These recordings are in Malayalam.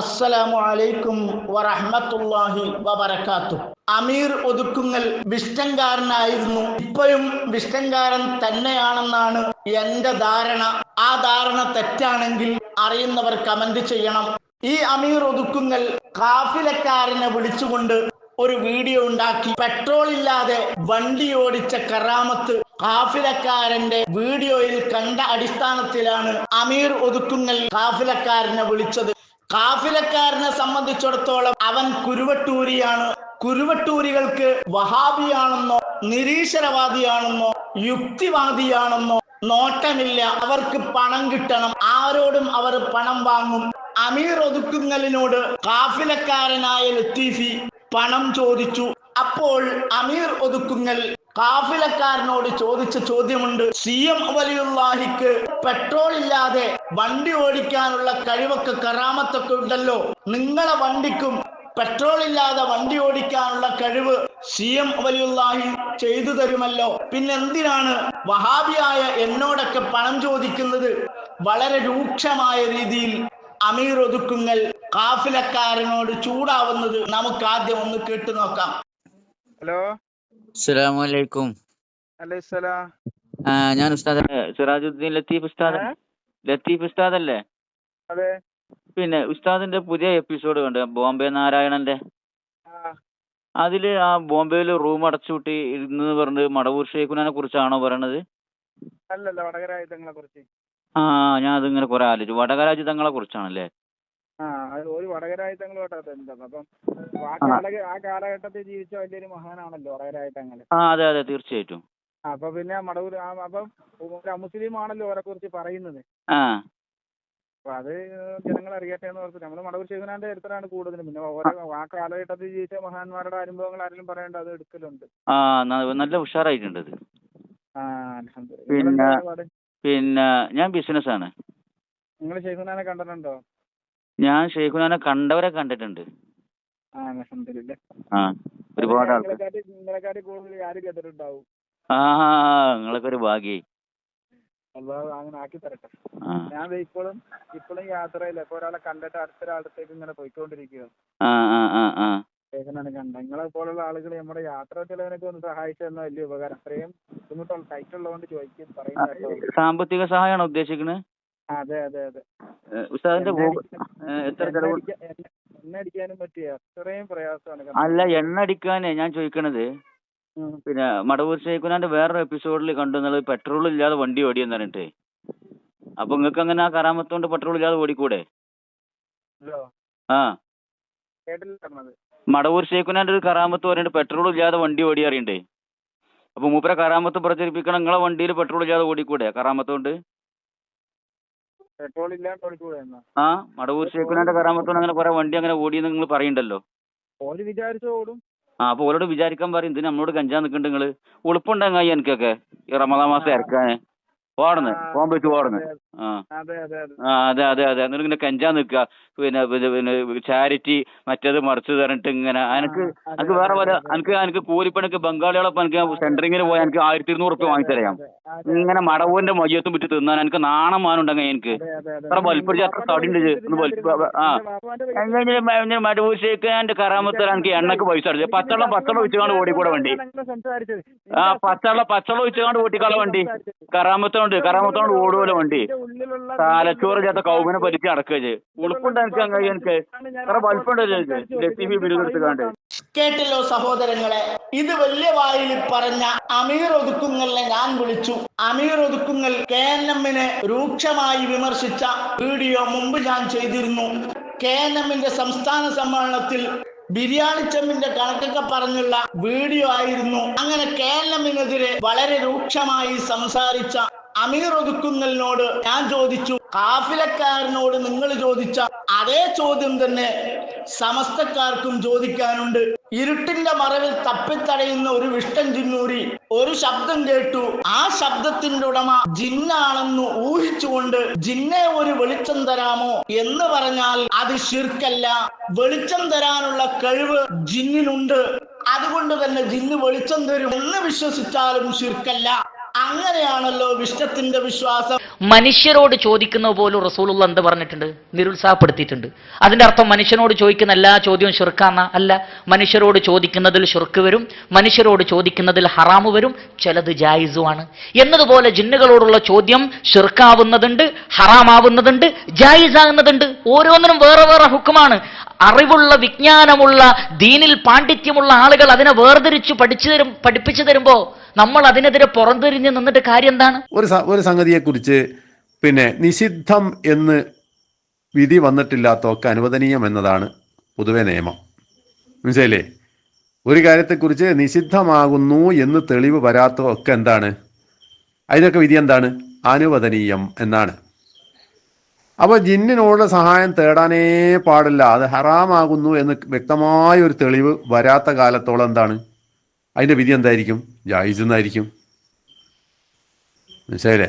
അസ്സലാമു അലൈക്കും വറഹ്മത്തുള്ളാഹി വബറകാത്തു. അമീർ ഒതുക്കുങ്ങൽ വിഷ്ടങ്കാരനായിരുന്നു ഇപ്പോഴും വിഷ്ടങ്കാരൻ തന്നെയാണെന്നാണ് എന്റെ ധാരണ. ആ ധാരണ തെറ്റാണെങ്കിൽ അറിയുന്നവർ കമന്റ് ചെയ്യണം. ഈ അമീർ ഒതുക്കുങ്ങൽ കാഫിലക്കാരനെ വിളിച്ചുകൊണ്ട് ഒരു വീഡിയോ ഉണ്ടാക്കി. പെട്രോൾ ഇല്ലാതെ വണ്ടി ഓടിച്ച കറാമത്ത് കാഫിലക്കാരന്റെ വീഡിയോയിൽ കണ്ട അടിസ്ഥാനത്തിലാണ് അമീർ ഒതുക്കുങ്ങൽ കാഫിലക്കാരനെ വിളിച്ചത്. കാഫിലക്കാരനെ സംബന്ധിച്ചിടത്തോളം അവൻ കുരുവട്ടൂരിയാണ്. കുരുവട്ടൂരികൾക്ക് വഹാബിയാണെന്നോ നിരീശ്വരവാദിയാണെന്നോ യുക്തിവാദിയാണെന്നോ നോട്ടമില്ല. അവർക്ക് പണം കിട്ടണം. ആരോടും അവർ പണം വാങ്ങും. അമീർ ഒതുക്കുങ്ങലിനോട് കാഫിലക്കാരനായ ലത്തീഫി പണം ചോദിച്ചു. അപ്പോൾ അമീർ ഒതുക്കുങ്ങൽ കാഫിലക്കാരനോട് ചോദിച്ച ചോദ്യമുണ്ട്. സി എം വലിയുള്ളാഹിക്ക് പെട്രോൾ ഇല്ലാതെ വണ്ടി ഓടിക്കാനുള്ള കഴിവൊക്കെ കറാമത്തൊക്കെ ഉണ്ടല്ലോ. നിങ്ങളെ വണ്ടിക്കും പെട്രോൾ ഇല്ലാതെ വണ്ടി ഓടിക്കാനുള്ള കഴിവ് സി എം വലിയുള്ളാഹി ചെയ്തു തരുമല്ലോ. പിന്നെന്തിനാണ് വഹാബിയായ എന്നോടൊക്കെ പണം ചോദിക്കുന്നത്? വളരെ രൂക്ഷമായ രീതിയിൽ അമീർ ഒതുക്കുങ്ങൽ കാഫിലക്കാരനോട് ചൂടാവുന്നത് നമുക്ക് ആദ്യം ഒന്ന് കേട്ടു നോക്കാം. ഹലോ? അസ്സലാമലൈക്കും ഞാൻ ഉസ്താദ് സിറാജുദ്ദീൻ ലത്തീഫ് ഉസ്താദ്? ലത്തീഫ് ഉസ്താദ് അല്ലേ അതെ. പിന്നെ ഉസ്താദിന്റെ പുതിയ എപ്പിസോഡ് കണ്ട് ബോംബെ നാരായണന്റെ. അതിൽ ആ ബോംബെയിൽ റൂം അടച്ചുപൂട്ടി ഇരുന്ന് പറഞ്ഞ് മടവൂർ ഷേഖുനെ കുറിച്ചാണോ പറയണത്? അല്ലല്ല വടകരായുധങ്ങളെ കുറിച്ച്. ആ ഞാൻ അതിങ്ങനെ കുറെ ആലോചിച്ചു. വടകരാജിതങ്ങളെ കുറിച്ചാണല്ലേ? ആ അത് ഒരു വടകരായുധങ്ങളുമായിട്ട് ബന്ധം അപ്പം ആ കാല ആ കാലഘട്ടത്തിൽ ജീവിച്ച വലിയൊരു മഹാനാണല്ലോ വടകരായുധങ്ങൾ ആ അതെ അതെ തീർച്ചയായിട്ടും. അപ്പൊ പിന്നെ മടവൂർ ആ അപ്പം ഒരു അമുസ്ലിം ആണല്ലോ അവരെ കുറിച്ച് പറയുന്നത്. ആ. അപ്പൊ അത് ജനങ്ങൾ അറിയട്ടെ എന്ന് ഓർത്ത് നമ്മൾ മടവൂർ ശിവനാന്റെ ചരിത്രമാണ് കൂടുതലും. പിന്നെ ഓരോ ആ. കാലഘട്ടത്തിൽ ജീവിച്ച മഹാന്മാരുടെ അനുഭവങ്ങൾ ആരെങ്കിലും പറയേണ്ട അത് എടുക്കലുണ്ട്. ആ നല്ല ഉഷാറായിട്ടുണ്ട് അത്. ആ. പിന്നെ- പിന്നെ ഞാൻ ബിസിനസ് ആണ് നിങ്ങൾ ശിവനാനെ കണ്ടിട്ടുണ്ടോ? ഞാൻ ഷെയ്ഖുനാനെ കണ്ടവരെ കണ്ടിട്ടുണ്ട്. ആ ഒരുപാട് ആൾക്കാർ ആ നിങ്ങളൊക്കെ ഒരു ഭാഗ്യായി. അള്ളാഹു അങ്ങനെ ആക്കി തരട്ടെ. ഞാൻ ദേ ഇപ്പോഴും ഇപ്പോഴും യാത്രയില്ല ഇപ്പൊ ഒരാളെ കണ്ടിട്ട് അടുത്തൊരാളത്തേക്ക് ഇങ്ങനെ പോയിക്കൊണ്ടിരിക്കുക ആ ആ ആ ആ. ശേഖരനാണ് കണ്ട. നിങ്ങളെ പോലുള്ള ആളുകൾ നമ്മുടെ യാത്ര ചെലവിനൊക്കെ ഒന്ന് സഹായിച്ചു വലിയ ഉപകാരം. അത്രയും ബുദ്ധിമുട്ടുള്ള സൈറ്റ് ഉള്ളതുകൊണ്ട് ചോദിക്കും സാമ്പത്തിക സഹായമാണോ ഉദ്ദേശിക്കുന്നത് അതെ അതെ അതെ. ഉസ്താദിന്റെ എത്ര ചെലവ്? എണ്ണ- അടിക്കാനും പറ്റിയ അത്രയും പ്രയാസമാണ് അല്ല എണ്ണ അടിക്കാനേ ഞാൻ ചോദിക്കണത്. പിന്നെ മടവൂർ ശേഖുനാന്റെ വേറൊരു എപ്പിസോഡിൽ കണ്ടു എന്നുള്ളത് പെട്രോൾ ഇല്ലാതെ വണ്ടി ഓടിയെന്ന് പറഞ്ഞിട്ട്. അപ്പൊ നിങ്ങൾക്ക് അങ്ങനെ ആ കറാമത്തോണ്ട് പെട്രോൾ ഇല്ലാതെ ഓടിക്കൂടെ? ആ. മടവൂർ ശേഖുനാന്റെ ഒരു കറാമത്ത് പറഞ്ഞിട്ട് പെട്രോൾ ഇല്ലാതെ വണ്ടി ഓടി അറിയണ്ടേ. അപ്പൊ മൂപ്പരെ കറാമത്ത് പ്രചരിപ്പിക്കണം നിങ്ങളെ വണ്ടിയിൽ പെട്രോൾ ഇല്ലാതെ ഓടിക്കൂടെ കറാമത്തോണ്ട് പെട്രോൾ ഇല്ലാണ്ട് ഓടിക്കൂടെ എന്നാ ആ മടവൂർ ഷെയ്ഖുനാന്റെ കറാമത്തോണ്ട് അങ്ങനെ കുറെ വണ്ടി അങ്ങനെ ഓടിയെന്ന് നിങ്ങൾ പറയണ്ടല്ലോ? ഓര് വിചാരിച്ച ഓടും. ആ അപ്പൊ ഓരോട് വിചാരിക്കാൻ പറയും ഇതിന് നമ്മളോട് കഞ്ചാൻ നിക്കണ്ട് നിങ്ങൾ. ഉളുപ്പുണ്ടെങ്കിൽ എനിക്കൊക്കെ? ഈ റമദാ മാസം ഇറക്കാന്. ഓടുന്നു ആ, ഓടുന്ന് ആ. അതെ അതെ അതെ. ആ അതെ അതെ അതെ. എന്നിട്ട് ഇങ്ങനെ കെഞ്ചാൻ നിൽക്കുക. പിന്നെ പിന്നെ പിന്നെ ചാരിറ്റി മറ്റേത് മറിച്ച് തരണിട്ട് ഇങ്ങനെ. അനക്ക് അനക്ക് എനിക്ക് വേറെ പോലെ അനക്ക് എനിക്ക് എനിക്ക് കൂലിപ്പണിക്ക് ബംഗാളികളൊപ്പം എനിക്ക് സെന്ററിങ്ങിന് പോയാൽ എനിക്ക് ആയിരത്തി ഇരുന്നൂറ് റുപ്യ വാങ്ങിത്തരാം ഇങ്ങനെ മടവൂന്റെ മയ്യത്തും വിറ്റ് തിന്നാൻ എനിക്ക് നാണം മാനുണ്ടെങ്കിൽ എനിക്ക്. അത്ര അതെ, അതെ. ഇത്ര വലിപ്പം അത്ര വലിപ്പം ആ. എന്റെ മടവൂർ ഷേഖാന്റെ കറാമത്ത് എനിക്ക് എണ്ണക്ക് പൈസ അടിച്ചു. പച്ചവെള്ളം പച്ചവെള്ളം വെച്ചുകൊണ്ട് ഓടിക്കൂടെ വണ്ടി. ആ പച്ചവെള്ളം പച്ചവെള്ളം വെച്ചുകൊണ്ട് ഓട്ടിക്കാളെ വണ്ടി. കറാമത്തോണ്ട് കറാമത്തോണ്ട് ഓടുമല്ലോ വണ്ടി. ഉള്ളിലുള്ള തലച്ചോറ് ചേത്ത കൗമിനെ പരിക്ക് അടക്കുക ഉളുപ്പുണ്ട് എനിക്ക് അങ്ങനെ എനിക്ക്. കേട്ടല്ലോ സഹോദരങ്ങളെ ഇത് വലിയ വായിൽ പറഞ്ഞ അമീർ ഒതുക്കുങ്ങളെ ഞാൻ വിളിച്ചു. അമീർ ഒതുക്കുങ്ങൽ കെ എൻ എമ്മിനെ രൂക്ഷമായി വിമർശിച്ച വീഡിയോ മുമ്പ് ഞാൻ ചെയ്തിരുന്നു. കെ എൻ എമ്മിന്റെ സംസ്ഥാന സമ്മേളനത്തിൽ ബിരിയാണി ചെമ്മിന്റെ കണക്കൊക്കെ പറഞ്ഞുള്ള വീഡിയോ ആയിരുന്നു. അങ്ങനെ കെ എൻ എമ്മിനെതിരെ വളരെ രൂക്ഷമായി സംസാരിച്ച അമീർ ഒതുക്കുന്നലിനോട് ഞാൻ ചോദിച്ചു കാഫിലക്കാരനോട് നിങ്ങൾ ചോദിച്ച അതേ ചോദ്യം തന്നെ സമസ്തക്കാർക്കും ചോദിക്കാനുണ്ട്. ഇരുട്ടിന്റെ മറവിൽ തപ്പിത്തടയുന്ന ഒരു വിഷ്ടൻ ജിന്നൂരി ഒരു ശബ്ദം കേട്ടു. ആ ശബ്ദത്തിന്റെ ഉടമ ജിന്നാണെന്ന് ഊഹിച്ചുകൊണ്ട് ജിന്നെ ഒരു വെളിച്ചം തരാമോ? എന്ന് പറഞ്ഞാൽ അത് ശിർക്കല്ല. വെളിച്ചം തരാനുള്ള കഴിവ് ജിന്നിനുണ്ട്. അതുകൊണ്ട് തന്നെ ജിന്ന് വെളിച്ചം തരും. എന്ന് വിശ്വസിച്ചാലും ശിർക്കല്ല. അങ്ങനെയാണല്ലോ വിഷ്ണത്തിന്റെ വിശ്വാസം. മനുഷ്യരോട് ചോദിക്കുന്ന പോലും റസൂലുള്ള എന്ത് പറഞ്ഞിട്ടുണ്ട്? നിരുത്സാഹപ്പെടുത്തിയിട്ടുണ്ട്. അതിന്റെ അർത്ഥം മനുഷ്യനോട് ചോദിക്കുന്ന എല്ലാ ചോദ്യവും ഷുർക്കാന്ന അല്ല മനുഷ്യരോട് ചോദിക്കുന്നതിൽ ഷുർക്ക് വരും മനുഷ്യരോട് ചോദിക്കുന്നതിൽ ഹറാമ് വരും ചിലത് ജായിസുമാണ്. എന്നതുപോലെ ജിന്നുകളോടുള്ള ചോദ്യം ഷുർക്കാവുന്നതുണ്ട് ഹറാമാവുന്നതുണ്ട് ജായിസാകുന്നതുണ്ട്. ഓരോന്നിനും വേറെ വേറെ ഹുക്കുമാണ്. അറിവുള്ള വിജ്ഞാനമുള്ള ദീനിൽ പാണ്ഡിത്യമുള്ള ആളുകൾ അതിനെ വേർതിരിച്ച് പഠിച്ചു തരും പഠിപ്പിച്ചു തരുമ്പോ നമ്മൾ അതിനെതിരെ പുറംതിരിഞ്ഞ് നിന്നിട്ട് കാര്യം എന്താണ്? ഒരു ഒരു സംഗതിയെക്കുറിച്ച് പിന്നെ നിഷിദ്ധം എന്ന് വിധി വന്നിട്ടില്ലാത്തവർക്ക് അനുവദനീയം എന്നതാണ് പൊതുവെ നിയമം. മനസ്സിലേ ഒരു കാര്യത്തെക്കുറിച്ച് നിഷിദ്ധമാകുന്നു എന്ന് തെളിവ് വരാത്തവർക്ക് എന്താണ്? അതിനൊക്കെ വിധി എന്താണ്? അനുവദനീയം എന്നാണ്. അപ്പോൾ ജിന്നിനോട് സഹായം തേടാനേ പാടില്ല. അത് ഹറാമാകുന്നു എന്ന് വ്യക്തമായ ഒരു തെളിവ് വരാത്ത കാലത്തോളം എന്താണ്? അതിന്റെ വിധി എന്തായിരിക്കും? ജായിസ് എന്നായിരിക്കും. മനസ്സിലായില്ലേ?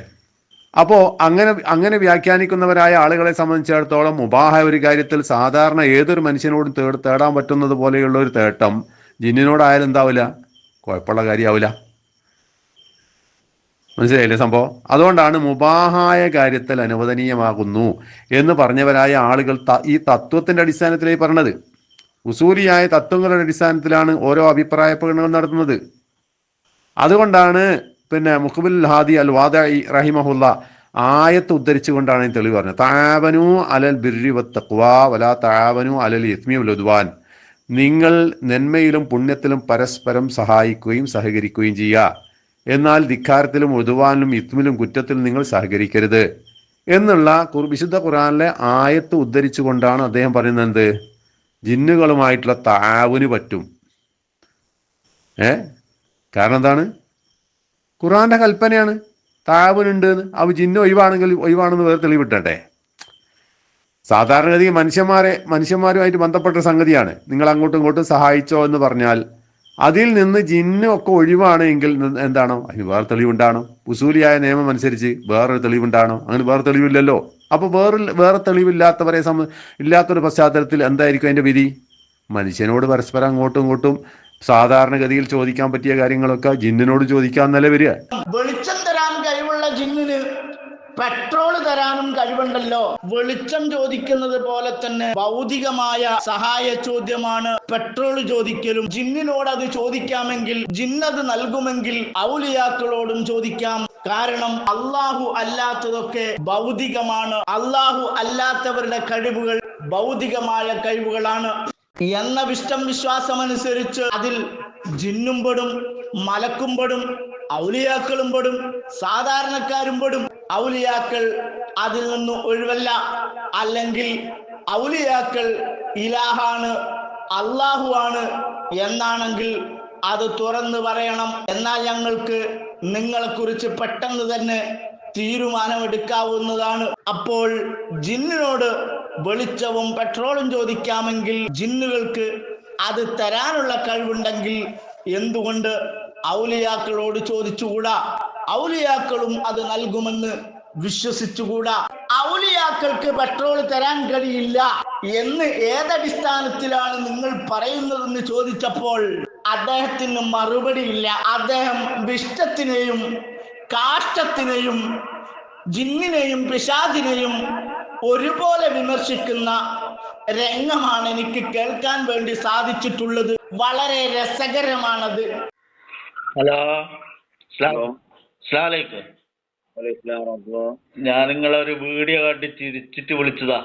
അപ്പോൾ അങ്ങനെ അങ്ങനെ വ്യാഖ്യാനിക്കുന്നവരായ ആളുകളെ സംബന്ധിച്ചിടത്തോളം മുബാഹ ഒരു കാര്യത്തിൽ സാധാരണ ഏതൊരു മനുഷ്യനോടും തേട് തേടാൻ പറ്റുന്നത് പോലെയുള്ള ഒരു തേട്ടം ജിന്നിനോടായാലും എന്താവില്ല? കുഴപ്പമുള്ള കാര്യമാവില്ല മനസ്സിലായില്ലേ സംഭവം? അതുകൊണ്ടാണ് മുബാഹായ കാര്യത്തിൽ അനുവദനീയമാകുന്നു എന്ന് പറഞ്ഞവരായ ആളുകൾ ഈ തത്വത്തിന്റെ അടിസ്ഥാനത്തിലേ പറഞ്ഞത്. ഉസൂലിയായ തത്വങ്ങളുടെ അടിസ്ഥാനത്തിലാണ് ഓരോ അഭിപ്രായ പ്രകടനങ്ങൾ നടത്തുന്നത്. അതുകൊണ്ടാണ് പിന്നെ മുഖബുൽ ഹാദി അൽ വാദ റഹിമഹുല്ല ആയത്ത് ഉദ്ധരിച്ചുകൊണ്ടാണ് തെളിവ് പറഞ്ഞത്. താവനു അലൽ ബിർരി വത്തഖ്വ വലാ താവനു അലൽ യത്മി ഉലുദ്വാൻ നിങ്ങൾ നന്മയിലും പുണ്യത്തിലും പരസ്പരം സഹായിക്കുകയും സഹകരിക്കുകയും ചെയ്യുക. എന്നാൽ ധിക്കാരത്തിലും ഉതുവാനിലും ഇത്മിലും കുറ്റത്തിലും നിങ്ങൾ സഹകരിക്കരുത്. എന്നുള്ള വിശുദ്ധ ഖുറാനിലെ ആയത്ത് ഉദ്ധരിച്ചുകൊണ്ടാണ് അദ്ദേഹം പറയുന്നത് എന്ത്? ജിന്നുകളുമായിട്ടുള്ള താവിന് പറ്റും. ഏ? കാരണം എന്താണ്? ഖുറാന്റെ കൽപ്പനയാണ്. താവനുണ്ട് അവ ജിന്ന് ഒഴിവാണെങ്കിൽ ഒഴിവാണെന്ന് വേറെ തെളിവിട്ടട്ടെ സാധാരണഗതി മനുഷ്യന്മാരെ മനുഷ്യന്മാരുമായിട്ട് ബന്ധപ്പെട്ട സംഗതിയാണ്. നിങ്ങൾ അങ്ങോട്ടും ഇങ്ങോട്ടും സഹായിച്ചോ എന്ന് പറഞ്ഞാൽ അതിൽ നിന്ന് ജിന്നൊക്കെ ഒക്കെ ഒഴിവാണെങ്കിൽ എന്താണോ? അതിന് വേറെ തെളിവുണ്ടാണോ? ഉസൂലിയായ നിയമം അനുസരിച്ച് വേറൊരു തെളിവുണ്ടാണോ? അങ്ങനെ വേറെ തെളിവില്ലല്ലോ. അപ്പൊ വേറെ വേറെ തെളിവില്ലാത്തവരെ സംബ ഇല്ലാത്തൊരു പശ്ചാത്തലത്തിൽ എന്തായിരിക്കും അതിന്റെ വിധി? മനുഷ്യനോട് പരസ്പരം അങ്ങോട്ടും ഇങ്ങോട്ടും സാധാരണഗതിയിൽ ചോദിക്കാൻ പറ്റിയ കാര്യങ്ങളൊക്കെ ജിന്നിനോട് ചോദിക്കാൻ നില വരിക. വെളിച്ചം തരാൻ കഴിവുള്ള ജിന്നിന് പെട്രോൾ തരാനും കഴിവുണ്ടല്ലോ. വെളിച്ചം ചോദിക്കുന്നത് പോലെ തന്നെ ഭൗതികമായ സഹായ ചോദ്യമാണ് പെട്രോൾ ചോദിക്കലും. ജിന്നിനോട് അത് ചോദിക്കാമെങ്കിൽ ജിന്നത് നൽകുമെങ്കിൽ ഔലിയാക്കളോടും ചോദിക്കാം. കാരണം അള്ളാഹു അല്ലാത്തതൊക്കെ ഭൗതികമാണ്. അള്ളാഹു അല്ലാത്തവരുടെ കഴിവുകൾ ഭൗതികമായ കഴിവുകളാണ്. എന്ന വിഷ്ടം വിശ്വാസമനുസരിച്ച് അതിൽ ജിന്നും പെടും മലക്കും പെടും ഔലിയാക്കളും പെടും സാധാരണക്കാരും പെടും. ഔലിയാക്കൾ അതിൽ നിന്ന് ഒഴിവല്ല. അല്ലെങ്കിൽ ഔലിയാക്കൾ ഇലാഹാണ് അള്ളാഹു ആണ് എന്നാണെങ്കിൽ അത് തുറന്നു പറയണം. എന്നാൽ ഞങ്ങൾക്ക് നിങ്ങളെ കുറിച്ച് പെട്ടെന്ന് തന്നെ തീരുമാനമെടുക്കാവുന്നതാണ്. അപ്പോൾ ജിന്നിനോട് വെളിച്ചവും പെട്രോളും ചോദിക്കാമെങ്കിൽ ജിന്നുകൾക്ക് അത് തരാനുള്ള കഴിവുണ്ടെങ്കിൽ എന്തുകൊണ്ട് ഔലിയാക്കളോട് ചോദിച്ചുകൂടാ? ഔലിയാക്കളും അത് നൽകുമെന്ന് വിശ്വസിച്ചുകൂടാ? ഔലിയാക്കൾക്ക് പെട്രോൾ തരാൻ കഴിയില്ല. എന്ന് ഏതടിസ്ഥാനത്തിലാണ് നിങ്ങൾ പറയുന്നതെന്ന് ചോദിച്ചപ്പോൾ അദ്ദേഹത്തിന് മറുപടിയില്ല അദ്ദേഹം വിഷ്ടത്തിനെയും കാഷ്ടത്തിനെയും ജിന്നിനെയും പിശാദിനെയും ഒരുപോലെ വിമർശിക്കുന്ന രംഗമാണ് എനിക്ക് കേൾക്കാൻ വേണ്ടി സാധിച്ചിട്ടുള്ളത്. വളരെ രസകരമാണത്. ഹലോ അസ്ലാമലൈക്കും ഞാൻ നിങ്ങളെ ഒരു വീഡിയോ കണ്ട് ചിരിച്ചിട്ട് വിളിച്ചതാ.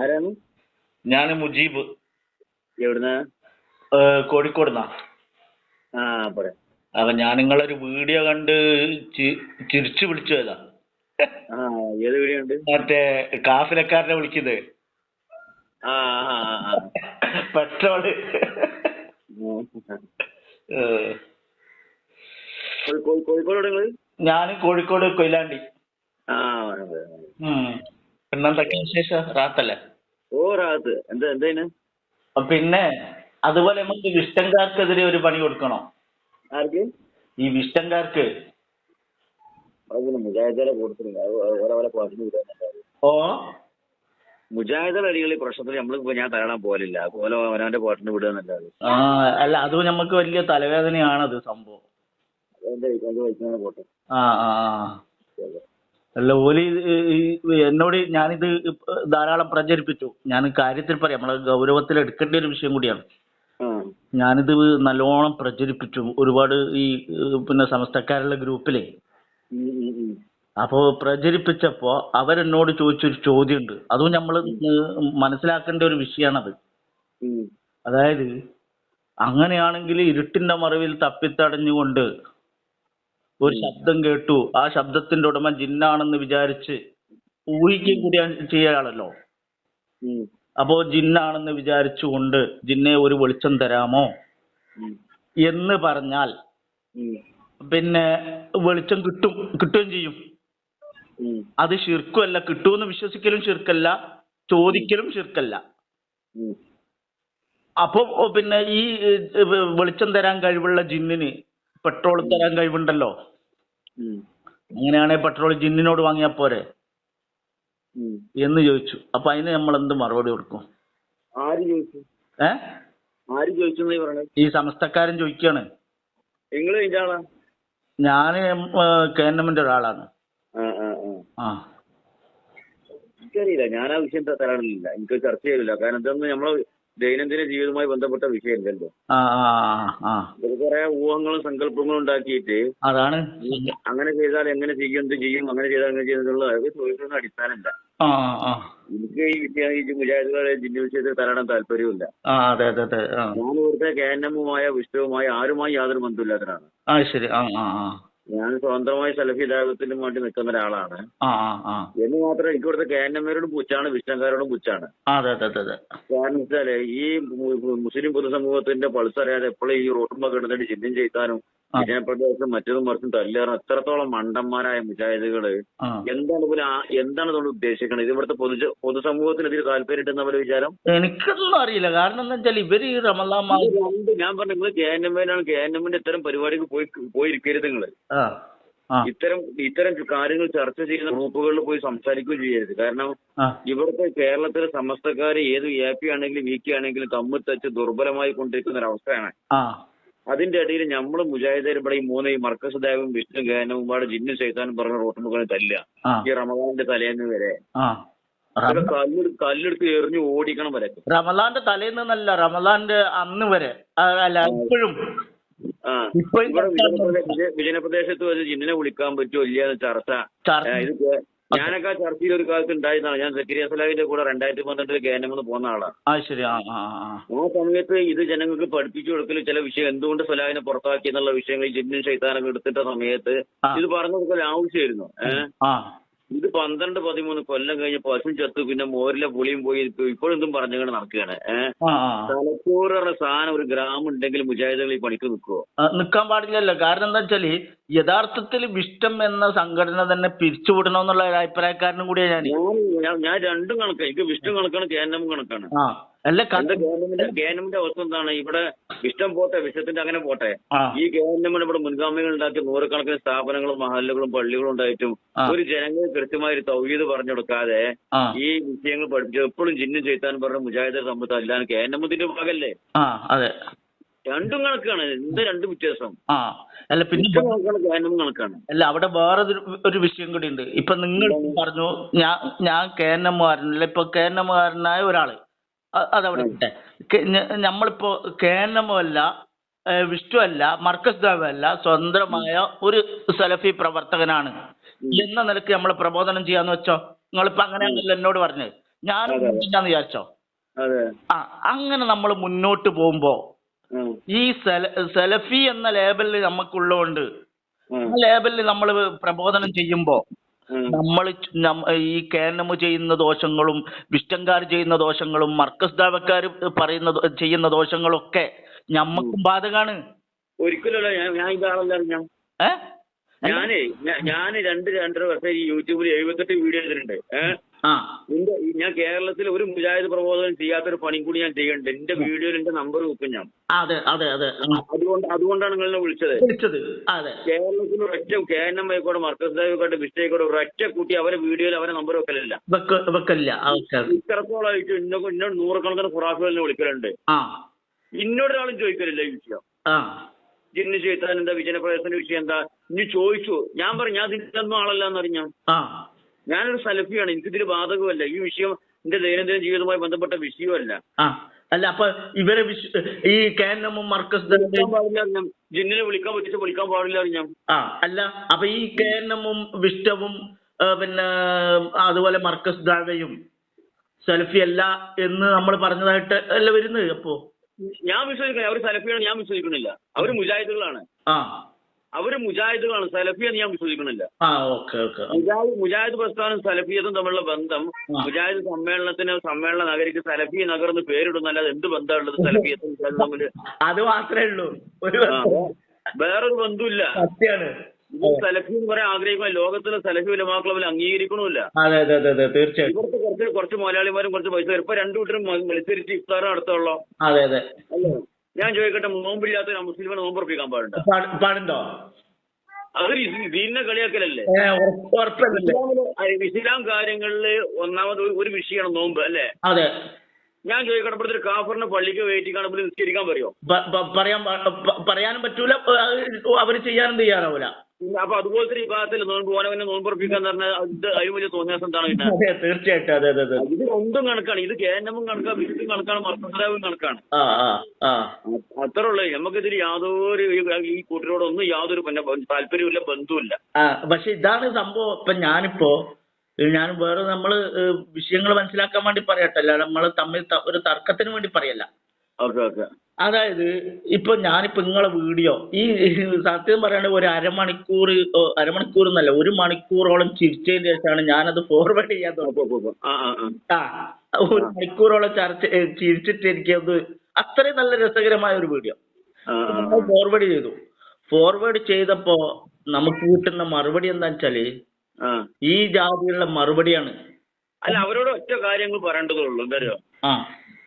ആരാണ്? ഞാൻ മുജീബ്. എവിടുന്ന? കോഴിക്കോടുന്നാ. അപ്പൊ ഞാൻ നിങ്ങളൊരു വീഡിയോ കണ്ട് ചിരിച്ചു വിളിച്ചു ആ ഏത് വീഡിയോ ഉണ്ട് മറ്റേ കാഫിലക്കാരനെ വിളിക്കുന്നത്. പെട്രോൾ. കോഴിക്കോട് എവിടെ ഞാൻ കോഴിക്കോട് കൊയിലാണ്ടി. ആ. പിന്നെന്തൊക്കെ വിശേഷം? റാത്തല്ലേ? ഓ റാത്ത്. എന്താ എന്തേന് പിന്നെ അതുപോലെ നമുക്ക് വിഷ്ടംകാർക്കെതിരെ ഒരു പണി കൊടുക്കണം? ആർക്ക്? ഈ വിഷ്ടംകാർക്ക് മുജാഹിദരെ വിടാൻ ഓ മുജാഹിദർ അടികളി പ്രശ്നത്തിൽ നമ്മൾ ഞാൻ തരണം പോലില്ല ഓരോ അവനവന്റെ പോട്ടിന് വിടുക എന്നല്ലാതെ. ആ അല്ല അത് നമുക്ക് വലിയ തലവേദനയാണത് സംഭവം. എന്റെ എന്റെ വൈകുന്നേരം പോട്ടെ. ആ ആ ആ. അല്ല ഓലി എന്നോട് ഞാനിത് ധാരാളം പ്രചരിപ്പിച്ചു. ഞാൻ കാര്യത്തിൽ പറയാം. നമ്മളെ ഗൗരവത്തിൽ എടുക്കേണ്ട ഒരു വിഷയം കൂടിയാണ്. ഞാനിത് നല്ലോണം പ്രചരിപ്പിച്ചു. ഒരുപാട് ഈ പിന്നെ സമസ്തക്കാരുള്ള ഗ്രൂപ്പിലെ. അപ്പോ പ്രചരിപ്പിച്ചപ്പോ അവരെന്നോട് ചോദിച്ചൊരു ചോദ്യമുണ്ട്. അതും നമ്മൾ മനസ്സിലാക്കേണ്ട ഒരു വിഷയമാണത്. അതായത് അങ്ങനെയാണെങ്കിൽ ഇരുട്ടിന്റെ മറവിൽ തപ്പിത്തടഞ്ഞുകൊണ്ട് ഒരു ശബ്ദം കേട്ടു. ആ ശബ്ദത്തിന്റെ ഉടമ ജിന്നാണെന്ന് വിചാരിച്ച് ഊഹിക്കുകയും കൂടി ചെയ്യാണല്ലോ ഉം. അപ്പോ ജിന്നാണെന്ന് വിചാരിച്ചുകൊണ്ട് ജിന്നെ ഒരു വെളിച്ചം തരാമോ? എന്ന് പറഞ്ഞാൽ പിന്നെ വെളിച്ചം കിട്ടും കിട്ടുകയും ചെയ്യും. അത് ശിർക്കുമല്ല. കിട്ടുമെന്ന് വിശ്വസിക്കലും ശിർക്കല്ല. ചോദിക്കലും ശിർക്കല്ല. അപ്പൊ പിന്നെ ഈ വെളിച്ചം തരാൻ കഴിവുള്ള ജിന്നിന് പെട്രോൾ തരാൻ കഴിവുണ്ടല്ലോ. അങ്ങനെയാണെങ്കിൽ പെട്രോൾ ജിന്നിനോട് വാങ്ങിയാ പോരെ? എന്ന് ചോദിച്ചു. അപ്പൊ അതിന് നമ്മൾ എന്ത് മറുപടി കൊടുക്കും? ആര് ചോദിച്ചു? ഏ? ആര് ചോദിച്ചു ഈ സമസ്തക്കാരൻ ചോദിക്കാണ്. നിങ്ങൾ ഇതിന്റെ ആളാ? ഞാൻ കെ എൻ എമ്മിന്റെ ഒരാളാണ്. ആ എനിക്കറിയില്ല. ഞാൻ ആ വിഷയം തരാറില്ല. എനിക്ക് ചർച്ച ചെയ്യലില്ല. കാരണം ഇതൊന്നും നമ്മളെ ദൈനംദിന ജീവിതവുമായി ബന്ധപ്പെട്ട വിഷയമല്ലല്ലോ. കുറെ ഊഹങ്ങളും സങ്കല്പങ്ങളും ഉണ്ടാക്കിയിട്ട് അതാണ്. അങ്ങനെ ചെയ്താൽ എങ്ങനെ ചെയ്യും എന്ത് ചെയ്യും അങ്ങനെ ചെയ്താൽ എങ്ങനെ ചെയ്യും എന്നുള്ള അത് ചോദിക്കുന്ന അടിസ്ഥാനമില്ല. എനിക്ക് ഈ വിദ്യാഭ്യാസ മുജാഹിദുകളെ ജിന്നി വിഷയത്തിൽ തരണം താല്പര്യമില്ല. ഞാൻ ഇവിടുത്തെ കേന്നമുമായ വിഷ്ണുവുമായ ആരുമായി യാതൊരു ബന്ധമില്ലാത്തതാണ് ഞാൻ സ്വതന്ത്രമായി സലഫി ദാപത്തിനും വേണ്ടി നിൽക്കുന്ന ഒരാളാണ്. എന്ന് മാത്രം എനിക്ക് ഇവിടുത്തെ കെ എൻ വിഷ്ണുക്കാരോടും പുച്ഛാണ് ആ, പുച്ഛാണ് കാരണം വെച്ചാൽ ഈ മുസ്ലിം പൊതുസമൂഹത്തിന്റെ പൾസ് അറിയാതെ എപ്പോഴും ഈ റോട്ടുമ്പോ കിടന്നിട്ട് ചിഹ്നം ചെയ്താനും ആ. മറ്റൊരു മറിച്ചും തല്ലേറും എത്രത്തോളം മണ്ടന്മാരായ മുജാഹിദുകൾ എന്താണ് ഇവർ എന്താണ് ഇതുകൊണ്ട് ഉദ്ദേശിക്കുന്നത് ഇത് ഇവിടുത്തെ പൊതു പൊതുസമൂഹത്തിന് ഇതിൽ താല്പര്യം ഉണ്ടെന്ന് അവർ വിചാരം? എനിക്കൊന്നും അറിയില്ല. കാരണം എന്താ വെച്ചാൽ ഇവർ ഈ റമലാൻ മാസം ഞാൻ പറഞ്ഞു നിങ്ങൾ കെ എൻ എമ്മിനാണ് കെ എൻ എമ്മിന്റെ ഇത്തരം പരിപാടിക്ക് പോയി പോയിരിക്കരുത് ആ. ഇത്തരം ഇത്തരം കാര്യങ്ങൾ ചർച്ച ചെയ്യുന്ന ഗ്രൂപ്പുകളിൽ പോയി സംസാരിക്കുകയും ചെയ്യരുത്. കാരണം ഇവിടുത്തെ കേരളത്തിലെ സമസ്തക്കാര് ഏത് എ പി ആണെങ്കിലും വി കെ ആണെങ്കിലും തമ്മിൽ തച്ച് ദുർബലമായി കൊണ്ടിരിക്കുന്ന ഒരു അവസ്ഥയാണ് അതിന്റെ ഇടയിൽ നമ്മൾ മുജാഹിദർ ഇവിടെ ഈ മൂന്ന് ഈ മർക്കസ് ദേവും വിഷ്ണു ഗാനവും പാടെ ജിന്നു ചെയ്താനും പറഞ്ഞ റോട്ടുമുകളിൽ തല്ല ഈ റമദാന്റെ തലേന്ന് വരെ. കല്ലെടുത്ത് എറിഞ്ഞു ഓടിക്കണം വരെ റമദാന്റെ തലേന്നല്ല റമദാന്റെ അന്ന് വരെ. അല്ല എപ്പോഴും ഇവിടെ വിജയപ്രദേ- വിജയ- വിജയപ്രദേശത്ത് വെച്ച് ജിന്നിനെ വിളിക്കാൻ പറ്റുമോ ഇല്ല ചർച്ച. ഇത് ഞാനൊക്കെ ചർച്ചയിൽ ഒരു കാലത്ത് ഉണ്ടായിരുന്നതാണ്. ഞാൻ സക്കരിയ സലാഹിന്റെ കൂടെ രണ്ടായിരത്തി പന്ത്രണ്ടിൽ കേന്ദ്രമെന്ന് പോന്ന ആളാണ് ആ ശരി ആ ആ. സമയത്ത് ഇത് ജനങ്ങൾക്ക് പഠിപ്പിച്ചു കൊടുക്കൽ ചില വിഷയം എന്തുകൊണ്ട് സലാഹിനെ പുറത്താക്കി എന്നുള്ള വിഷയങ്ങൾ ജിന്നും ശൈത്താനൊക്കെ എടുത്തിട്ട സമയത്ത് ഇത് പറഞ്ഞു കൊടുക്കൽ ആവശ്യമായിരുന്നു. ഏഹ് ഇത് പന്ത്രണ്ട് പതിമൂന്ന് കൊല്ലം കഴിഞ്ഞ് പശു ചത്തു പിന്നെ മോരിലെ പുളിയും പോയി ഇപ്പോഴും ഇതും പറഞ്ഞുകൊണ്ട് നടക്കുകയാണ്. തലച്ചോറ് പറഞ്ഞ സാധനം ഒരു ഗ്രാമം ഉണ്ടെങ്കിൽ മുജാഹിദുകൾ ഈ പണിക്ക് നിൽക്കുവോ? നിൽക്കാൻ നിക്കാൻ പാടില്ലല്ലോ. കാരണം എന്താ വെച്ചാൽ യഥാർത്ഥത്തിൽ വിഷ്ടം എന്ന സംഘടന തന്നെ പിരിച്ചുവിടണമെന്നുള്ള ഒരു അഭിപ്രായക്കാരനും കൂടിയാണ് ഞാൻ. ഞാൻ രണ്ടും കണക്കാണ് എനിക്ക് വിഷ്ണു കണക്കാണ് കേന്ദ്രവും കണക്കാണ്. അല്ല ഗവൺമെന്റ് ഗവൺമെന്റ് അവസ്ഥ എന്താണ്? ഇവിടെ ഇഷ്ടം പോട്ടെ വിഷയത്തിന്റെ അങ്ങനെ പോട്ടെ. ഈ ഗവൺമെന്റ് ഇവിടെ മുൻഗാമികൾ ഉണ്ടാക്കിയ നൂറുകണക്കിന് സ്ഥാപനങ്ങളും മഹല്ലുകളും പള്ളികളും ഉണ്ടായിട്ടും ഒരു ജനങ്ങൾ കൃത്യമായ ഒരു തൗഹീദ് പറഞ്ഞു കൊടുക്കാതെ ഈ വിഷയങ്ങൾ പഠിപ്പിച്ചു എപ്പോഴും ചിഹ്നം ചെയ്താൻ പറഞ്ഞ മുജാഹിദർ സമ്പത്ത് അല്ലാതെ ഗവൺമെന്റിന്റെ ഭാഗല്ലേ? രണ്ടും കണക്കാണ്. എന്ത് രണ്ടും വ്യത്യാസം. അല്ല പിന്നെ കണക്കാണ് അല്ല അവിടെ വേറെ ഒരു വിഷയം കൂടി ഉണ്ട് ഇപ്പൊ നിങ്ങൾ പറഞ്ഞു ഞാൻ ഞാൻ കെ എൻ എമ്മുകാരനല്ല. ഇപ്പൊ കെ എൻ എമ്മുകാരനായ ഒരാൾ. അതവിടെ ഞ- നമ്മളിപ്പോ കെ എൻ എം അല്ല വിഷ്ണു അല്ല മർക്കസ് ദാവ് അല്ല സ്വതന്ത്രമായ ഒരു സലഫി പ്രവർത്തകനാണ്. എന്ന നിലയ്ക്ക് നമ്മൾ പ്രബോധനം ചെയ്യാന്ന് വെച്ചോ? നിങ്ങളിപ്പോ അങ്ങനെയാണല്ലോ എന്നോട് പറഞ്ഞത്. ഞാൻ വിചാരിച്ചോ? ആ അങ്ങനെ നമ്മൾ മുന്നോട്ട് പോകുമ്പോ ഈ സെല സെലഫി എന്ന ലേബലിൽ നമുക്കുള്ളതുകൊണ്ട് ആ, ലേബലിൽ നമ്മൾ പ്രബോധനം ചെയ്യുമ്പോ. നമ്മൾ ഈ കേനമ് ചെയ്യുന്ന ദോഷങ്ങളും വിഷ്ടങ്കാർ ചെയ്യുന്ന ദോഷങ്ങളും മർക്കസ് ദാവക്കാർ പറയുന്ന ചെയ്യുന്ന ദോഷങ്ങളൊക്കെ ഞമ്മക്കും ബാധകാണ്. ഒരിക്കലല്ല ഞാൻ ഞാൻ ഇതാളല്ല ഞാൻ ഏ? ഞാനേ ഞാ- ഞാൻ രണ്ട് രണ്ടര വർഷം ഈ യൂട്യൂബിൽ എഴുപത്തെട്ട് വീഡിയോ ചെയ്തിട്ടുണ്ട് ഏഹ് ഞാൻ കേരളത്തിൽ ഒരു മുജാഹിദ് പ്രബോധനം ചെയ്യാത്തൊരു പണിയും കൂടി ഞാൻ ചെയ്യണ്ട് എന്റെ വീഡിയോയിൽ എന്റെ നമ്പർ വെക്കും ഞാൻ. അതെ അതെ അതെ. അതുകൊണ്ട് അതുകൊണ്ടാണ് നിങ്ങളെ വിളിച്ചത്. വിളിച്ചത് അതെ. കേരളത്തിൽ ഒരൊറ്റ കെ എൻ എം ആയിക്കോട്ടെ മർക്കസ് ആയിക്കോട്ടെ മിസ്റ്റേക്കോട്ടെ ഒരൊറ്റ കൂട്ടി അവരെ വീഡിയോയിൽ അവരെ നമ്പർ വെക്കലില്ല. വെക്കലില്ല. ഇത്രത്തോളമായിട്ട് ഇന്നൊക്കെ ഇന്നോട് നൂറുകണക്കിന് ഫുറാഫുകൾ വിളിക്കലുണ്ട്. ഇന്നോടൊരാളും ചോദിക്കലില്ല ഈ വിഷയം. ജിന്നു ചെയ്താൻ എന്താ വിജയപ്രദേശത്തിന്റെ വിഷയം എന്താ? ഇനി ചോദിച്ചു. ഞാൻ പറഞ്ഞു ഞാൻ ആളല്ല എന്നറിഞ്ഞ? ആ. ഞാനൊരു സലഫിയാണ്. എനിക്കിതിൽ ബാധകമല്ല. ഈ വിഷയം എന്റെ ദൈനംദിന ജീവിതവുമായി ബന്ധപ്പെട്ട വിഷയമല്ല. അല്ല അപ്പൊ ഇവരെ ഈ കെ എൻ എമ്മും മർക്കസ് ജിന്നിനെ വിളിക്കാൻ പറ്റിച്ച് വിളിക്കാൻ പാടില്ല ഞാൻ ആ അല്ല അപ്പൊ ഈ കെ എൻ എമ്മും വിഷ്ടവും പിന്നെ അതുപോലെ മർക്കസ് ദാവയും സെൽഫി അല്ല എന്ന് നമ്മൾ പറഞ്ഞതായിട്ട് അല്ല വരുന്നത് അപ്പോ? ഞാൻ വിശ്വസിക്കുന്നില്ല അവർ സെൽഫിയാണ് ഞാൻ വിശ്വസിക്കുന്നില്ല അവർ മുജാഹിദുകളാണ്. ആ. അവർ മുജാഹിദുകളാണ്. സലഫിയെന്ന് ഞാൻ വിശ്വസിക്കുന്നില്ല മുജാഹിദ് മുജാഹിദ് പ്രസ്ഥാനം സലഫിയതും തമ്മിലുള്ള ബന്ധം മുജാഹിദ് സമ്മേളനത്തിന് സമ്മേളന നഗരിക്ക് സലഫി നഗർ എന്ന് പേരിടുന്നല്ലാതെ എന്ത് ബന്ധമുള്ളത് സലഫിയത്തും മുജാഹിദും തമ്മിൽ? അത് മാത്രമേ ഉള്ളൂ. വേറൊരു ബന്ധമില്ല സത്യമാണ് സലഫി എന്ന് പറയാൻ ആഗ്രഹിക്കുന്ന ലോകത്തിലെ സലഫി ഉലമാക്കളെ അംഗീകരിക്കണമില്ല. തീർച്ചയായിട്ടും കുറച്ച് കുറച്ച് മലയാളിമാരും കുറച്ച് പൈസ ഇപ്പൊ രണ്ടു കൂട്ടരും മ- മത്സരിച്ച് ഇഫ്താർ നടത്തുള്ളൂ അതെ അതെ. അല്ലേ? ഞാൻ ചോദിക്കട്ടെ നോമ്പില്ലാത്ത മുസ്ലിം മുസ്ലിമിനെ നോമ്പ് ഉറപ്പിക്കാൻ പാടുണ്ടോ? പാട്- പാടുണ്ടോ? അതൊരു ദീനിനെ കളിയാക്കലല്ലേ? ഇസ്ലാം കാര്യങ്ങളിൽ ഒന്നാമത് ഒരു- വിഷയമാണ് നോമ്പ് അല്ലേ? അതെ. ഞാൻ ചോദിക്കട്ടെ ഇവിടുത്തെ ഒരു കാഫറിന് പള്ളിക്ക് വെയിറ്റ് കാണുമ്പോൾ നിസ്കരിക്കാൻ പറയുമോ പ- പ- പറയാൻ പറ്റൂല അവർ ചെയ്യാനും തയ്യാറാവൂല. പിന്നെ അപ്പൊ അതുപോലത്തെ ഒരു വിഭാഗത്തിൽ നോമ്പ് പോനവനെ നോമ്പ് ഉറപ്പിക്കാൻ പറഞ്ഞാൽ അത് അതിന് വലിയ തോന്നിയാസം എന്താണ് പിന്നെ? തീർച്ചയായിട്ടും. അതെ അതെ അതെ. ഇത് രണ്ടും കണക്കാണ്. ഇത് കേന്ദ്രമും കണക്കാണ്. എമ്മും കണക്കാണ്. മർദ്ദവും കണക്കാണ്. ആ ആ അത്ര ഉള്ളത് ഉള്ളൂ. നമുക്കിതിൽ യാതൊരു ഈ- കൂട്ടരോടൊന്നും യാതൊരു പിന്നെ താല്പര്യമില്ല ബന്ധുവില്ല പക്ഷെ ഇതാണ് സംഭവം. ഇപ്പൊ ഞാനിപ്പോ ഞാൻ വേറെ നമ്മൾ വിഷയങ്ങൾ മനസ്സിലാക്കാൻ വേണ്ടി പറയട്ടല്ല. നമ്മൾ നമ്മൾ തമ്മിൽ ഒരു തർക്കത്തിന് വേണ്ടി പറയല്ല. Okay okay. അതായത് ഇപ്പൊ ഞാനിപ്പോ നിങ്ങളെ വീഡിയോ ഈ സത്യം പറയണ ഒരു അരമണിക്കൂർ അരമണിക്കൂർ എന്നല്ല ഒരു മണിക്കൂറോളം ചിരിച്ചതിന് ശേഷമാണ് ഞാനത് ഫോർവേഡ് ചെയ്യാൻ തുടങ്ങിയത്. ആ ഒരു മണിക്കൂറോളം ചർച്ച ചിരിച്ചിട്ട് എനിക്കത് അത്രയും നല്ല രസകരമായ ഒരു വീഡിയോ. ഫോർവേഡ് ചെയ്തു. ഫോർവേഡ് ചെയ്തപ്പോ നമുക്ക് കിട്ടുന്ന മറുപടി എന്താ വെച്ചാൽ ഈ ജാതിയുള്ള മറുപടിയാണ്. അല്ല അവരോട് ഒറ്റ കാര്യങ്ങൾ പറയേണ്ടതുള്ളൂ എന്താ അറിയോ? ആ.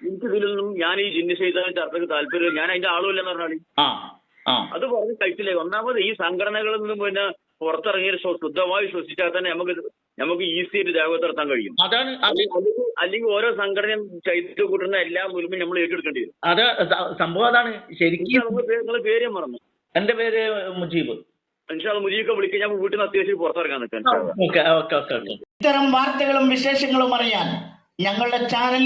എനിക്ക് ഇതിലൊന്നും ഞാൻ ഈ ജിന്ന ചെയ്താലും ചർച്ചക്ക് താല്പര്യം ഞാൻ അതിന്റെ ആളുമില്ലെന്ന് പറഞ്ഞാൽ ആ ആ. അത് പറഞ്ഞ് കഴിച്ചില്ലേ? ഒന്നാമത് ഈ സംഘടനകളിൽ നിന്നും പിന്നെ പുറത്തിറങ്ങിയ ശുദ്ധമായി ശ്വസിച്ചാൽ തന്നെ നമുക്ക് നമുക്ക് ഈസി ആയിട്ട് നടത്താൻ കഴിയും. അതാണ് അത് അല്ലെങ്കിൽ ഓരോ സംഘടനയും ചൈത്യ കൂട്ടുന്ന എല്ലാ മുൻപും നമ്മൾ ഏറ്റെടുക്കേണ്ടി വരും. അത് സംഭവം അതാണ്. ശരിക്കും നിങ്ങൾ പേര് ഞാൻ മറന്നു. എന്റെ പേര് മുജീബ്. ഇൻഷാൽ മുജീബൊക്കെ വിളിക്കാൻ ഞാൻ വീട്ടിൽ നിന്ന് അത്യാവശ്യം പുറത്തിറങ്ങാൻ നിൽക്കാൻ ഇത്തരം വാർത്തകളും വിശേഷങ്ങളും അറിയാൻ ഞങ്ങളുടെ ചാനൽ